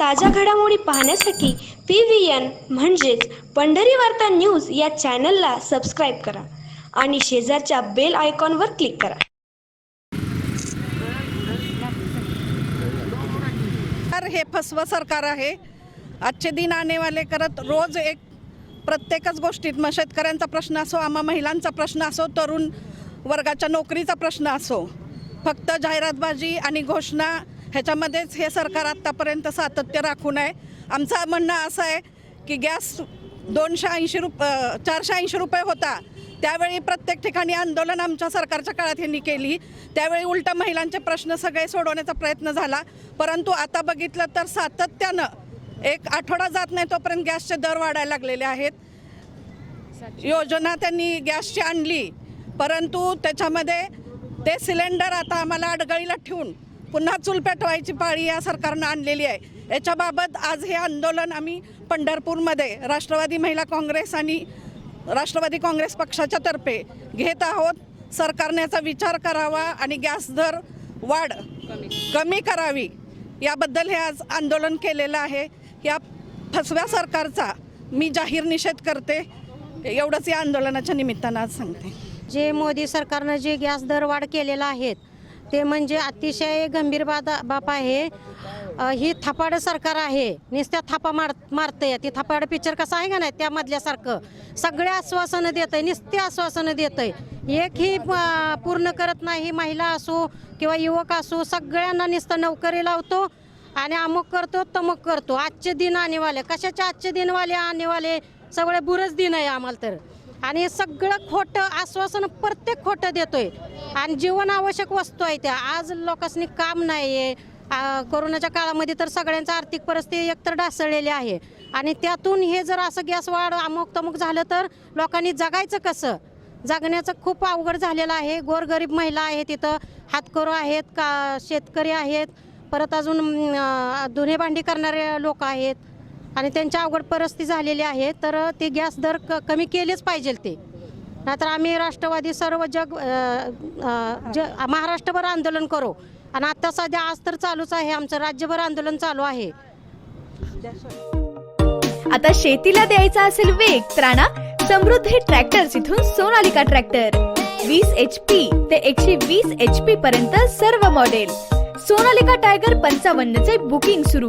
ताज्या घडामोडी पाहण्यासाठी पी व्ही एन म्हणजेच पंढरी वार्ता न्यूज या चॅनलला सबस्क्राईब करा आणि शेजारच्या बेल आयकॉनवर क्लिक करा. सरकार हे फसवं सरकार आहे. आजचे दिन आणेवाले करत रोज एक प्रत्येकच गोष्टीत मग शेतकऱ्यांचा प्रश्न असो आम्हा महिलांचा प्रश्न असो तरुण वर्गाच्या नोकरीचा प्रश्न असो फक्त जाहिरातबाजी आणि घोषणा ह्याच्यामध्येच हे सरकार आत्तापर्यंत सातत्य राखून आहे. आमचं म्हणणं असं आहे की गॅस दोनशे ऐंशी रुप चारशे ऐंशी रुपये होता. त्यावेळी प्रत्येक ठिकाणी आंदोलन आमच्या सरकारच्या काळात यांनी केली. त्यावेळी उलट महिलांचे प्रश्न सगळे सोडवण्याचा प्रयत्न झाला. परंतु आता बघितलं तर सातत्यानं एक आठवडा जात नाही तोपर्यंत गॅसचे दर वाढायला लागलेले आहेत. योजना त्यांनी गॅसची आणली. परंतु त्याच्यामध्ये ते सिलेंडर आता आम्हाला अडगळीला ठेवून पुन्हा चूल पेटवायची पाळी या सरकारनं आणलेली आहे. याच्याबाबत आज हे आंदोलन आम्ही पंढरपूरमध्ये राष्ट्रवादी महिला काँग्रेस आणि राष्ट्रवादी काँग्रेस पक्षाच्या तर्फे घेत आहोत. सरकारने याचा विचार करावा आणि गॅस दर वाढ कमी करावी याबद्दल हे आज आंदोलन केलेलं आहे. या फसव्या सरकारचा मी जाहीर निषेध करते. एवढंच या आंदोलनाच्या निमित्तानं आज सांगते. जे मोदी सरकारनं जे गॅस दरवाढ केलेला आहेत ते म्हणजे अतिशय गंभीर बादा बाप आहे. ही थापाड सरकार आहे. नुसत्या थापा मार मारतंय. ती थापाड पिक्चर कसं आहे का नाही? त्यामधल्यासारखं सगळे आश्वासनं देत आहे नुसते आश्वासनं देत आहे एकही अ, पूर्ण करत नाही. महिला असो किंवा युवक असो सगळ्यांना नुसतं नोकरी लावतो आणि अमुक करतो तमुक करतो. आजचे दिन आणेवाले. कशाचे आजचे दिनवाले? आणेवाले सगळे बुरच दिन आहे आम्हाला तर. आणि सगळं खोटं आश्वासन प्रत्येक खोटं देतोय. आणि जीवन आवश्यक वस्तू आहे त्या. आज लोकांनी काम नाही आहे कोरोनाच्या काळामध्ये तर सगळ्यांची आर्थिक परिस्थिती एकतर ढासळलेली आहे. आणि त्यातून हे जर असं गॅस वाढ अमुक तमुक झालं तर लोकांनी जगायचं कसं? जगण्याचं खूप अवघड झालेलं आहे. गोरगरीब महिला आहेत तिथं हातकरू आहेत का शेतकरी आहेत. परत अजून धुणे भांडी करणारे लोक आहेत. आणि त्यांच्या अवघड परिस्थिती झालेली आहे तर ते गॅस दर क कमी केलेच पाहिजे ते. नाहीतर आम्ही राष्ट्रवादी सर्व जग ज महाराष्ट्रभर आंदोलन करू. आणि आता सध्या आज तर चालूच आहे आमचं राज्यभर आंदोलन चालू आहे. आता शेतीला द्यायचा असेल वेग त्राणा समृद्धी ट्रॅक्टर्स इथून सोनालिका ट्रॅक्टर. वीस एच पी ते एकशे वीस एच पी पर्यंत सर्व मॉडेल सोनालिका टायगर पंचावन्न चे बुकिंग सुरू.